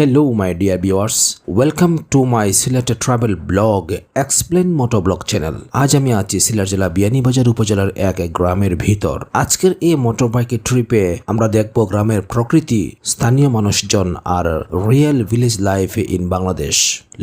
Hello, my dear viewers. Welcome to my Sylhet travel vlog explain moto vlog channel আজ আমি আছি সিলেট জেলা বিয়ানীবাজার উপজেলার এক গ্রামের ভিতর। আজকের এই মোটর বাইকের ট্রিপে আমরা দেখব গ্রামের প্রকৃতি স্থানীয় মানুষজন আর real village life in Bangladesh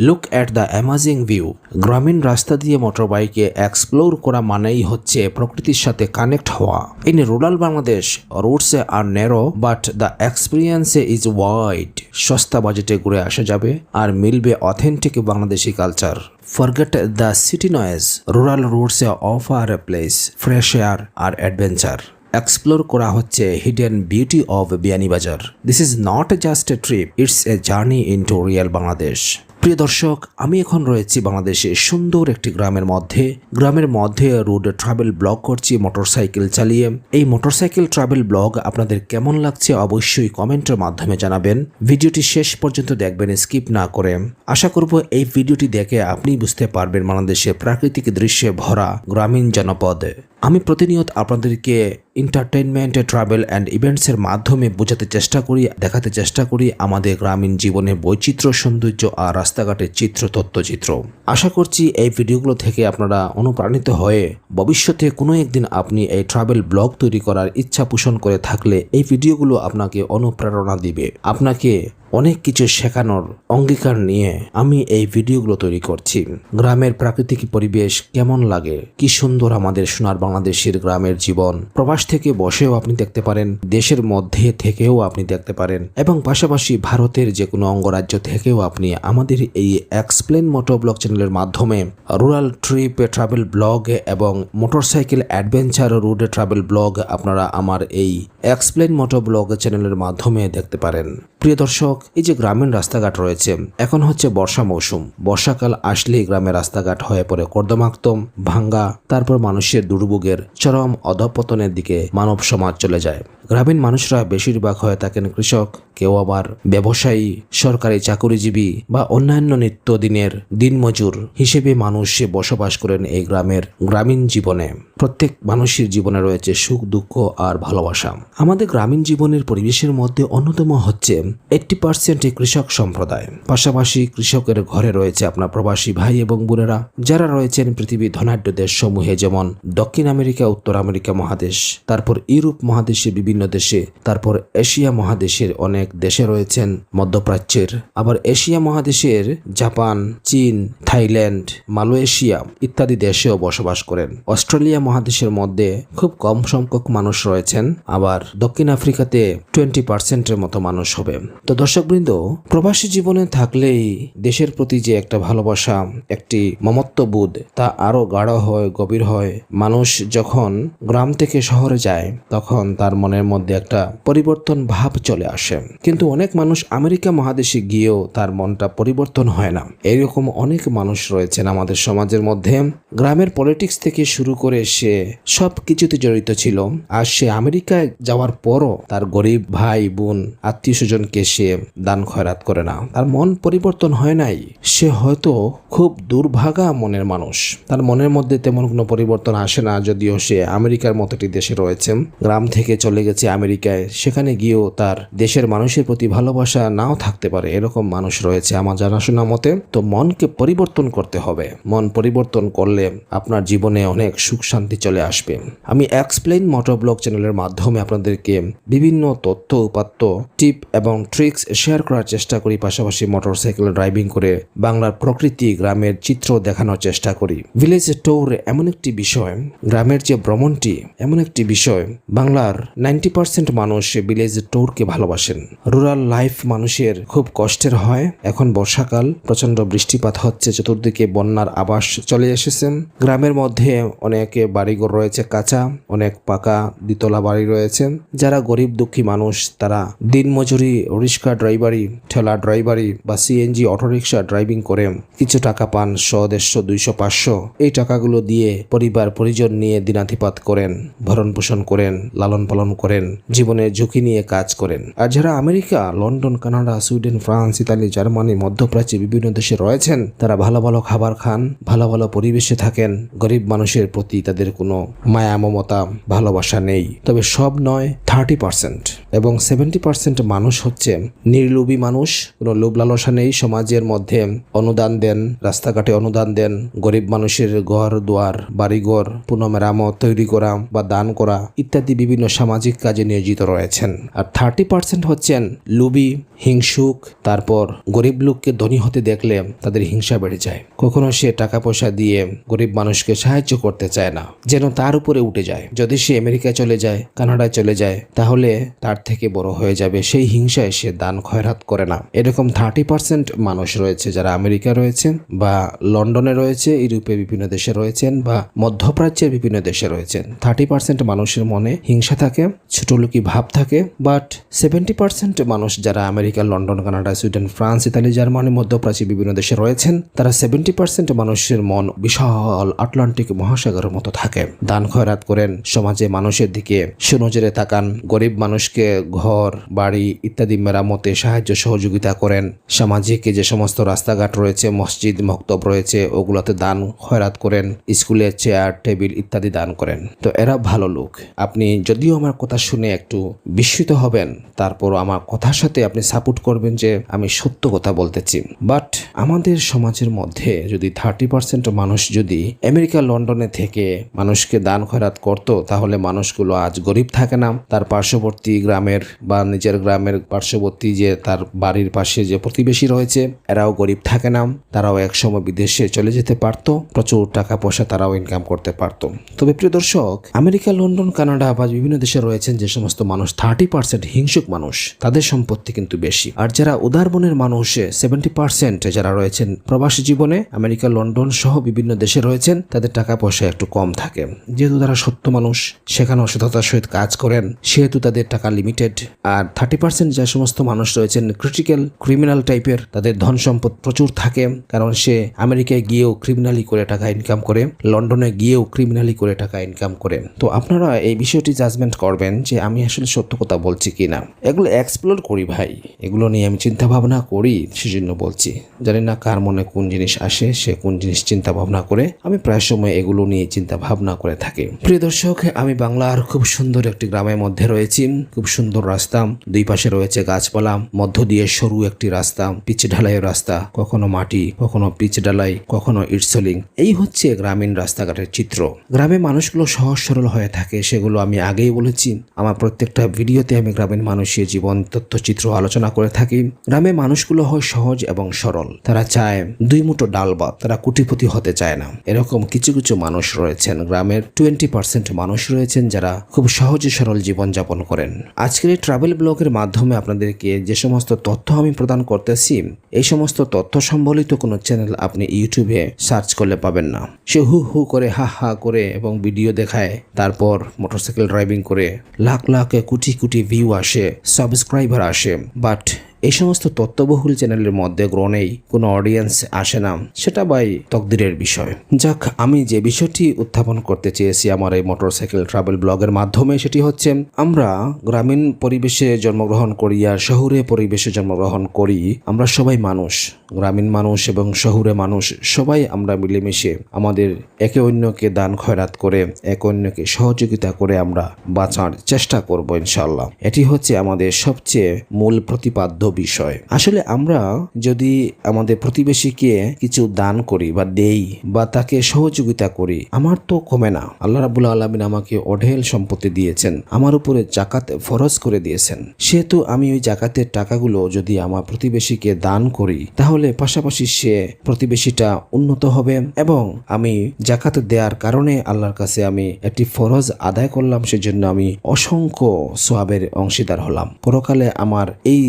look at the amazing view গ্রামীণ রাস্তা দিয়ে মোটর বাইকে এক্সপ্লোর করা মানেই হচ্ছে প্রকৃতির সাথে কানেক্ট হওয়া। In rural Bangladesh routes are narrow but the experience is wide সস্তা বাজেটে ঘুরে আসা যাবে আর মিলবে authentic Bangladeshi culture forget the city noise rural routes offer a place fresh air R adventure explore করা হচ্ছে hidden beauty of Beanibazar this is not just a trip it's a journey into real Bangladesh প্রিয় দর্শক, আমি এখন রয়েছি বাংলাদেশের সুন্দর একটি গ্রামের মধ্যে। গ্রামের মধ্যে রোড ট্রাভেল ব্লগ করছি, মোটরসাইকেল চালিয়ে। এই মোটরসাইকেল ট্রাভেল ব্লগ আপনাদের কেমন লাগছে অবশ্যই কমেন্টের মাধ্যমে জানাবেন। ভিডিওটি শেষ পর্যন্ত দেখবেন, স্কিপ না করে। আশা করব এই ভিডিওটি দেখে আপনি বুঝতে পারবেন বাংলাদেশের প্রাকৃতিক দৃশ্যে ভরা গ্রামীণ জনপদ। আমি প্রতিনিয়ত আপনাদেরকে এন্টারটেইনমেন্ট ট্রাভেল অ্যান্ড ইভেন্টসের মাধ্যমে বোঝাতে চেষ্টা করি, দেখাতে চেষ্টা করি আমাদের গ্রামীণ জীবনের বৈচিত্র্য, সৌন্দর্য আর রাস্তাঘাটের চিত্র, তথ্যচিত্র। আশা করছি এই ভিডিওগুলো থেকে আপনারা অনুপ্রাণিত হয়ে ভবিষ্যতে কোনো একদিন আপনি এই ট্রাভেল ব্লগ তৈরি করার ইচ্ছা পোষণ করে থাকলে এই ভিডিওগুলো আপনাকে অনুপ্রেরণা দিবে। আপনাকে অনেক কিছু শেখানোর অঙ্গীকার নিয়ে আমি এই ভিডিওগুলো তৈরি করছি। গ্রামের প্রাকৃতিক পরিবেশ কেমন লাগে? কি সুন্দর আমাদের সোনার বাংলাদেশের গ্রামের জীবন। প্রবাস থেকে বসেও আপনি দেখতে পারেন, দেশের মধ্যে থেকেও আপনি দেখতে পারেন এবং পাশাপাশি ভারতের যে কোনো অঙ্গরাজ্য থেকেও আপনি আমাদের এই এক্সপ্লেন মোটো ব্লগ চ্যানেলের মাধ্যমে রুরাল ট্রিপ ট্রাভেল ব্লগ এবং motorcycle adventure road travel vlog আপনারা আমার এই এক্সপ্লেন মোটো ব্লগ চ্যানেলের মাধ্যমে দেখতে পারেন। প্রিয় দর্শক এই যে গ্রামীণ রাস্তাঘাট রয়েছে, এখন হচ্ছে বর্ষা মৌসুম। বর্ষাকাল আসলেই গ্রামের রাস্তাঘাট হয়ে পড়ে কর্দমাক্তম, ভাঙ্গা, তারপর মানুষের দুর্ভোগের চরম অধপতনের দিকে মানব সমাজ চলে যায়। গ্রামীণ মানুষরা বেশিরভাগ হয়ে থাকেন কৃষক, কেউ আবার ব্যবসায়ী, সরকারি চাকুরিজীবী বা অন্যান্য নিত্যদিনের দিনমজুর হিসেবে মানুষ বসবাস করেন এই গ্রামের গ্রামীণ জীবনে। প্রত্যেক মানুষের জীবনে রয়েছে সুখ, দুঃখ আর ভালোবাসা। আমাদের গ্রামীণ জীবনের পরিবেশের মধ্যে অন্যতম হচ্ছে এইটটি পার্সেন্ট কৃষক সম্প্রদায়। পাশাপাশি কৃষকের ঘরে রয়েছে আপনার প্রবাসী ভাই এবং বোনেরা, যারা রয়েছেন পৃথিবীর ধনাঢ্য দেশ সমূহে যেমন দক্ষিণ আমেরিকা, উত্তর আমেরিকা মহাদেশ, তারপর ইউরোপ মহাদেশে বিভিন্ন দেশে, তারপর এশিয়া মহাদেশের অনেক দেশে রয়েছেন মধ্যপ্রাচ্যের, আবার এশিয়া মহাদেশের জাপান, চীন, থাইল্যান্ড, মালয়েশিয়া ইত্যাদি দেশেও বসবাস করেন। অস্ট্রেলিয়া মহাদেশের মধ্যে খুব কম সংখ্যক মানুষ রয়েছেন, আবার দক্ষিণ আফ্রিকাতে টোয়েন্টি পার্সেন্টের মতো মানুষ হবে। তো দর্শকবৃন্দ প্রবাসী জীবনে থাকলেই দেশের প্রতি যে একটা ভালোবাসা, একটি মমত্ববোধ, তা আরও গাঢ় হয়, গভীর হয়। মানুষ যখন গ্রাম থেকে শহরে যায়, তখন তার মনের মধ্যে একটা পরিবর্তন ভাব চলে আসে। কিন্তু অনেক মানুষ আমেরিকা মহাদেশে গিয়েও তার মনটা পরিবর্তন হয় না। এরকম অনেক মানুষ রয়েছেন আমাদের সমাজের মধ্যে। গ্রামের পলিটিক্স থেকে শুরু করে সে সব কিছুতে জড়িত ছিল। আর সে আমেরিকায় যাওয়ার পরও তার গরিব ভাই, বোন আত্মীয় স্বজনকে সে দান খয়রাত করে না। তার মন পরিবর্তন হয় নাই। সে হয়তো খুব দুর্ভাগা মনের মানুষ। তার মনের মধ্যে তেমন কোনো পরিবর্তন আসে না, যদিও সে আমেরিকার মতো একটি দেশে রয়েছে। গ্রাম থেকে চলে গেছে আমেরিকায়। সেখানে গিয়েও তার দেশের মানুষের প্রতি ভালোবাসা নাও থাকতে পারে। এরকম মানুষ রয়েছে আমার জানাশোনা মতে। তো মনকে পরিবর্তন করতে হবে। মন পরিবর্তন করলে আপনার জীবনে অনেক সুখ শান্তি চলে আসবে। আমি এক্সপ্লেন মোটর ব্লগ চ্যানেলের মাধ্যমে আপনাদেরকে বিভিন্ন তথ্য, উপাত্ত, টিপ এবং ট্রিক্স শেয়ার করার চেষ্টা করি, পাশাপাশি মোটরসাইকেল ড্রাইভিং করে বাংলার প্রকৃতি গ্রামের চিত্র দেখানোর চেষ্টা করি। ভিলেজ ট্যুর এমন একটি বিষয়, গ্রামের যে ভ্রমণটি এমন একটি বিষয়, বাংলার নাইনটি পার্সেন্ট মানুষ ভিলেজ ট্যুরকে ভালোবাসেন। রুরাল লাইফ মানুষের খুব কষ্টের হয়, এখন বর্ষাকাল প্রচণ্ড বৃষ্টিপাত হচ্ছে, চতুর্দিকে বন্যার আবাস চলে এসেছেন গ্রামের মধ্যে অনেকে বাড়িঘর রয়েছে কাঁচা, অনেক পাকা দ্বিতলা বাড়ি রয়েছে। যারা গরিব দুঃখী মানুষ, তারা দিনমজুরি রিক্সা ড্রাইভারি ঠেলা ড্রাইভারি বা সিএনজি অটোরিকশা ড্রাইভিং করে কিছু টাকা পান শো দেড়শো, দুইশো, পাঁচশো। এই টাকাগুলো দিয়ে পরিবার, পরিজন নিয়ে দিনাতিপাত করেন, ভরণ পোষণ করেন, লালন পালন করেন জীবনের ঝুঁকি নিয়ে কাজ করেন। আর যারা America, London, Canada, Sweden, France, Italy, Germany, মধ্যপ্রাচ্যে বিভিন্ন দেশে রয়েছেন, তারা ভালো ভালো খাবার খান, ভালো ভালো পরিবেশে থাকেন, গরিব মানুষের প্রতি তাদের কোনো মায়া, মমতা, ভালোবাসা নেই। তবে সব নয় থার্টি পার্সেন্ট এবং সেভেন্টি পার্সেন্ট মানুষ হচ্ছে নির্লোভী মানুষ, কোনো লোভ লালসা নেই সমাজের মধ্যে। অনুদান দেন, রাস্তাঘাটে অনুদান দেন, গরিব মানুষের ঘর, দুয়ার, বাড়িঘর পুনঃমেরামত তৈরি করা বা দান করা ইত্যাদি বিভিন্ন সামাজিক কাজে নিয়োজিত রয়েছেন। আর থার্টি পার্সেন্ট হচ্ছেন লুবি হিংসুক, তারপর গরিব লোককে ধনী হতে দেখলে তাদের হিংসা বেড়ে যায়। কখনো সে টাকা পয়সা দিয়ে গরিব মানুষকে সাহায্য করতে চায় না, যেন তার উপরে উঠে যায়। যদি সে আমেরিকায় চলে যায়, কানাডায় চলে যায়, তাহলে তার থেকে বড় হয়ে যাবে সেই হিংসায় সে দান খয়রাত করে না। এরকম থার্টি পার্সেন্ট মানুষ রয়েছে যারা আমেরিকা রয়েছেন বা লন্ডনে রয়েছে, ইউরোপে বিভিন্ন দেশে রয়েছেন বা মধ্যপ্রাচ্যের বিভিন্ন দেশে রয়েছেন। থার্টি পার্সেন্ট মানুষের মনে হিংসা থাকে, ছোটলোকি ভাব থাকে বাট সেভেন্টি পার্সেন্ট মানুষ যারা America, London, Canada, Sweden, France, Italy, Germany মধ্যপ্রাচ্যের বিভিন্ন দেশে রয়েছেন, তারা সেভেন্টি পার্সেন্ট মানুষের মন বিশাল আটলান্টিক মহাসাগরের মতো থাকে। দান খয়রাত করেন সমাজে মানুষের দিকে, সুনজরে তাকান, গরিব মানুষকে ঘর, বাড়ি ইত্যাদি মেরামতে সাহায্য সহযোগিতা করেন। সামাজিক যে সমস্ত রাস্তাঘাট রয়েছে, মসজিদ, মক্তব রয়েছে, ওগুলোতে দান, খয়রাত করেন, স্কুলে চেয়ার, টেবিল ইত্যাদি দান করেন। তো এরা ভালো লোক। আপনি যদিও আমার কথা শুনে একটু বিস্মিত হবেন তারপর আমার কথার সাথে আপনি সাপোর্ট করবেন যে আমি সত্য কথা বলতেছি। বাট আমাদের সমাজের মধ্যে যদি থার্টি পার্সেন্ট মানুষ যদি আমেরিকা, লন্ডনে থেকে মানুষকে দান, খয়রাত করতো, তাহলে মানুষগুলো আজ গরিব থাকে না। তার পার্শ্ববর্তী গ্রামের বা নিজের গ্রামের পার্শ্ববর্তী যে তার বাড়ির পাশে যে প্রতিবেশী রয়েছে, এরাও গরিব থাকে না। তারাও একসময় বিদেশে চলে যেতে পারতো। প্রচুর টাকা পয়সা তারাও ইনকাম করতে পারতো। তবে প্রিয় দর্শক, আমেরিকা, লন্ডন, কানাডা বা বিভিন্ন দেশে রয়েছেন যে সমস্ত মানুষ থার্টি পার্সেন্ট হিংসুক মানুষ। তাদের সম্পত্তি কিন্তু বেশি। আর যারা উদার মনের মানুষ সেভেন্টি পার্সেন্ট যারা রয়েছেন প্রবাসী জীবনে, আমেরিকা, লন্ডন সহ বিভিন্ন দেশে রয়েছেন, তাদের টাকা পয়সা একটু কম থাকে। যেহেতু তারা সত্য মানুষ, সেখানে সততার সহিত কাজ করেন, সেহেতু তাদের টাকা লিমিটেড আর থার্টি পার্সেন্ট যে সমস্ত মানুষ রয়েছেন ক্রিটিক্যাল ক্রিমিনাল টাইপের তাদের ধন সম্পদ প্রচুর থাকে, কারণ সে আমেরিকায় গিয়েও ক্রিমিনালি করে টাকা ইনকাম করে, লন্ডনে গিয়েও ক্রিমিনালি করে টাকা ইনকাম করে। তো আপনারা এই বিষয়টি জাজমেন্ট করবেন যে আমি আসলে সত্য কথা বলছি কি না। এগুলো এক্সপ্লোর করি ভাই। এগুলো নিয়ে আমি চিন্তা ভাবনা করি, সেজন্য বলছি। জানি না কার মনে কোন জিনিস আসে, সে কোন জিনিস চিন্তা ভাবনা করে। আমি প্রায় সময় এগুলো নিয়ে চিন্তা ভাবনা করে থাকি। প্রিয় দর্শক, আমি বাংলার খুব সুন্দর একটি গ্রামের মধ্যে রয়েছি। খুব সুন্দর রাস্তা, দুই পাশে রয়েছে গাছপালা মধ্য দিয়ে সরু একটি রাস্তা, পিচ ঢালাইয়ের রাস্তা, কখনো মাটি, কখনো পিচ ঢালাই, কখনো ইটসলিং এই হচ্ছে গ্রামীণ রাস্তাঘাটের চিত্র। গ্রামে মানুষগুলো সহজ সরল হয়ে থাকে, সেগুলো আমি আগেই বলেছি। আমার প্রত্যেকটা ভিডিওতে আমি গ্রামীণ মানুষের জীবন তথ্যচিত্র আলোচনা করে থাকি। গ্রামে মানুষগুলো হয় সহজ এবং সরল। তারা চায় দুই মুঠো ডাল বা তারা কুটিপতি হতে চায় না। এরকম কিছু কিছু মানুষ রয়েছেন। গ্রামের টোয়েন্টি পার্সেন্ট মানুষ রয়েছেন যারা খুব সহজে সরল জীবন যাপন করেন। আজকের এই ট্রাভেল ব্লগের মাধ্যমে আপনাদেরকে যে সমস্ত তথ্য আমি প্রদান করতেছি, এই সমস্ত তথ্য সম্বলিত কোনো চ্যানেল আপনি ইউটিউবে সার্চ করলে পাবেন না। সে হু হু করে, হা হা করে এবং ভিডিও দেখায়, তারপর মোটরসাইকেল ড্রাইভিং করে লাখ লাখে কোটি কোটি ভিউ আসে সাবস্ক্রাইবার আসে বাট এই সমস্ত তত্ত্ববহুল চ্যানেলের মধ্যে গ্রহণেই কোনো অডিয়েন্স আসে না, সেটা বাই তকদিরের বিষয়। যাক, আমি যে বিষয়টি উত্থাপন করতে চেয়েছি আমার এই মোটরসাইকেল ট্রাভেল ব্লগের মাধ্যমে, সেটি হচ্ছে আমরা গ্রামীণ পরিবেশে জন্মগ্রহণ করি আর শহুরে পরিবেশে জন্মগ্রহণ করি। আমরা সবাই মানুষ, গ্রামীণ মানুষ এবং শহুরে মানুষ, সবাই আমরা মিলেমিশে আমাদের একে অন্যকে দান খয়রাত করে, একে অন্যকে সহযোগিতা করে আমরা বাঁচার চেষ্টা করব ইনশাল্লাহ এটি হচ্ছে আমাদের সবচেয়ে মূল প্রতিপাদ্য বিষয়। আসলে আমরা যদি আমাদের প্রতিবেশীকে কিছু দান করি বা দেই বা তাকে সহযোগিতা করি, আমার তো কমে না। আল্লাহ রাবুল আলমিন আমাকে অঢেল সম্পত্তি দিয়েছেন, আমার উপরে জাকাত ফরজ করে দিয়েছেন। সেহেতু আমি ওই জাকাতের টাকাগুলো যদি আমার প্রতিবেশীকে দান করি, তাহলে পাশাপাশি সে প্রতিবেশীটা উন্নত হবে এবং আমি জাকাত দেওয়ার কারণে আল্লাহর কাছে আমি একটি ফরজ আদায় করলাম, সেজন্য আমি অসংখ্য সোয়াবের অংশীদার হলাম। পরকালে আমার এই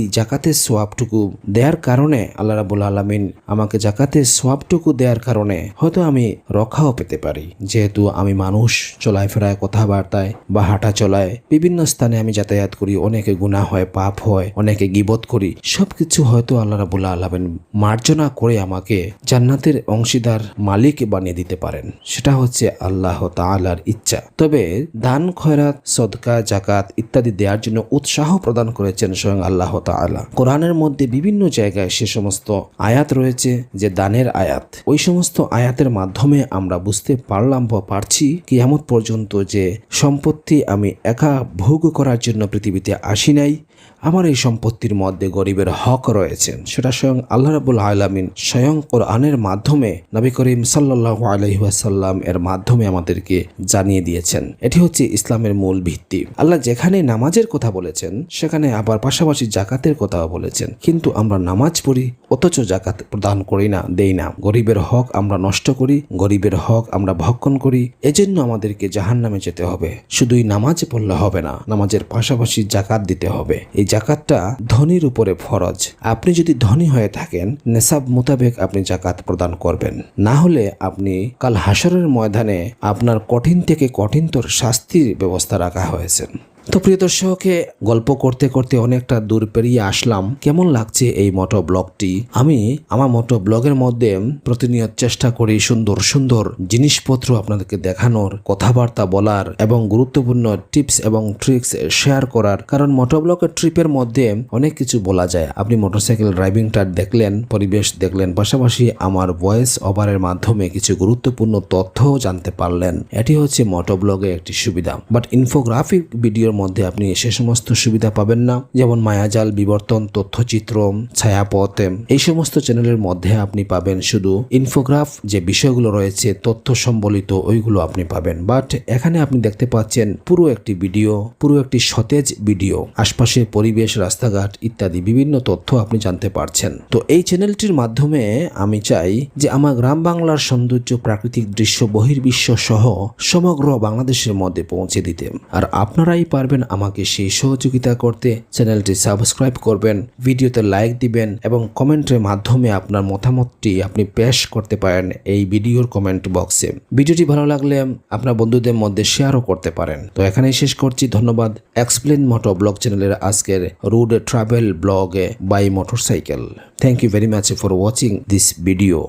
জাকাতের সোয়াবটুকু দেওয়ার কারণে আল্লাহ রাবুল আলমিন আমাকে জাকাতের সোয়াবটুকু দেওয়ার কারণে হয়তো আমি রক্ষাও পেতে পারি। যেহেতু আমি মানুষ চলায় ফেরায় কথাবার্তায় বা হাঁটা চলায় বিভিন্ন স্থানে আমি যাতায়াত করি, অনেকে গুণা হয়, পাপ হয়, অনেকে গিবত করি, সবকিছু হয়তো আল্লাহ রাবুল আলমিন মার্জনা করে আমাকে জান্নাতের অংশীদার মালিক বানিয়ে দিতে পারেন। সেটা হচ্ছে আল্লাহ তাআলার ইচ্ছা। তবে দান, খয়রাত, সদকা, জাকাত ইত্যাদি দেওয়ার জন্য উৎসাহ প্রদান করেছেন স্বয়ং আল্লাহ তাআলা। কোরআনের মধ্যে বিভিন্ন জায়গায় সে সমস্ত আয়াত রয়েছে যে দানের আয়াত। ওই সমস্ত আয়াতের মাধ্যমে আমরা বুঝতে পারলাম বা পারছি কিয়ামত পর্যন্ত যে সম্পত্তি আমি একা ভোগ করার জন্য পৃথিবীতে আসি নাই আমার এই সম্পত্তির মধ্যে গরিবের হক রয়েছে। সেটা স্বয়ং আল্লাহ রাবুল আলামিন স্বয়ং কোরআনের মাধ্যমে নবী করিম সাল্লাহ আলহিহাসাল্লাম এর মাধ্যমে আমাদেরকে জানিয়ে দিয়েছেন। এটি হচ্ছে ইসলামের মূল ভিত্তি। আল্লাহ যেখানে নামাজের কথা বলেছেন, সেখানে আবার পাশাপাশি জাকাতের কথাও বলেছেন। কিন্তু আমরা নামাজ পড়ি অথচ জাকাত প্রদান করি না, দেই না। গরিবের হক আমরা নষ্ট করি, গরিবের হক আমরা ভক্ষণ করি। এজন্য আমাদেরকে জাহান নামে যেতে হবে। শুধুই নামাজ পড়লে হবে না, নামাজের পাশাপাশি জাকাত দিতে হবে। এই জাকাতটা ধনির উপরে ফরজ। আপনি যদি ধনী হয়ে থাকেন নেশাব মোতাবেক আপনি জাকাত প্রদান করবেন। না হলে আপনি কাল হাসরের ময়দানে আপনার কঠিন থেকে কঠিনতর শাস্তির ব্যবস্থা রাখা হয়েছে। তো প্রিয় দর্শকে, গল্প করতে করতে অনেকটা দূর পেরিয়ে আসলাম। কেমন লাগছে এই মোটো ব্লগটি? আমি আমার মোটো ব্লগের মধ্যে প্রতিনিয়ত চেষ্টা করি সুন্দর সুন্দর জিনিসপত্র আপনাদেরকে দেখানোর, কথাবার্তা বলার এবং গুরুত্বপূর্ণ টিপস এবং ট্রিক্স শেয়ার করার। কারণ মোটো ব্লগের ট্রিপের মধ্যে অনেক কিছু বলা যায়। আপনি মোটরসাইকেল ড্রাইভিংটা দেখলেন, পরিবেশ দেখলেন, পাশাপাশি আমার ভয়েস ওভারের মাধ্যমে কিছু গুরুত্বপূর্ণ তথ্যও জানতে পারলেন। এটি হচ্ছে মোটো ব্লগের একটি সুবিধা। বাট ইনফোগ্রাফিক ভিডিওর মধ্যে আপনি সে সমস্ত সুবিধা পাবেন না। যেমন মায়াজাল, বিবর্তন, তথ্যচিত্র, ছায়াপথ। এই সমস্ত চ্যানেলের মধ্যে আপনি পাবেন শুধু ইনফোগ্রাফ, যে বিষয়গুলো রয়েছে, তথ্য সম্বলিত ওইগুলো আপনি পাবেন। বাট এখানে আপনি দেখতে পাচ্ছেন পুরো একটি ভিডিও, পুরো একটি সতেজ ভিডিও। আশপাশের পরিবেশ, রাস্তাঘাট ইত্যাদি বিভিন্ন তথ্য আপনি জানতে পারছেন। তো এই চ্যানেলটির মাধ্যমে আমি চাই যে আমার গ্রাম বাংলার সৌন্দর্য, প্রাকৃতিক দৃশ্য, বহির্বিশ্ব সহ সমগ্র বাংলাদেশের মধ্যে পৌঁছে দিতে। আর আপনারাই পারবেন আমাকে সেই সহযোগিতা করতে চ্যানেলটি সাবস্ক্রাইব করবেন, ভিডিওতে লাইক দিবেন এবং কমেন্টের মাধ্যমে আপনার মতামতটি আপনি পেশ করতে পারেন এই ভিডিওর কমেন্ট বক্সে। ভিডিওটি ভালো লাগলে আপনার বন্ধুদের মধ্যে শেয়ারও করতে পারেন। তো এখানেই শেষ করছি, ধন্যবাদ। এক্সপ্লেন মোটো ব্লগ চ্যানেলের আজকের রুড ট্রাভেল ব্লগে by motorcycle. Thank you very much for watching this video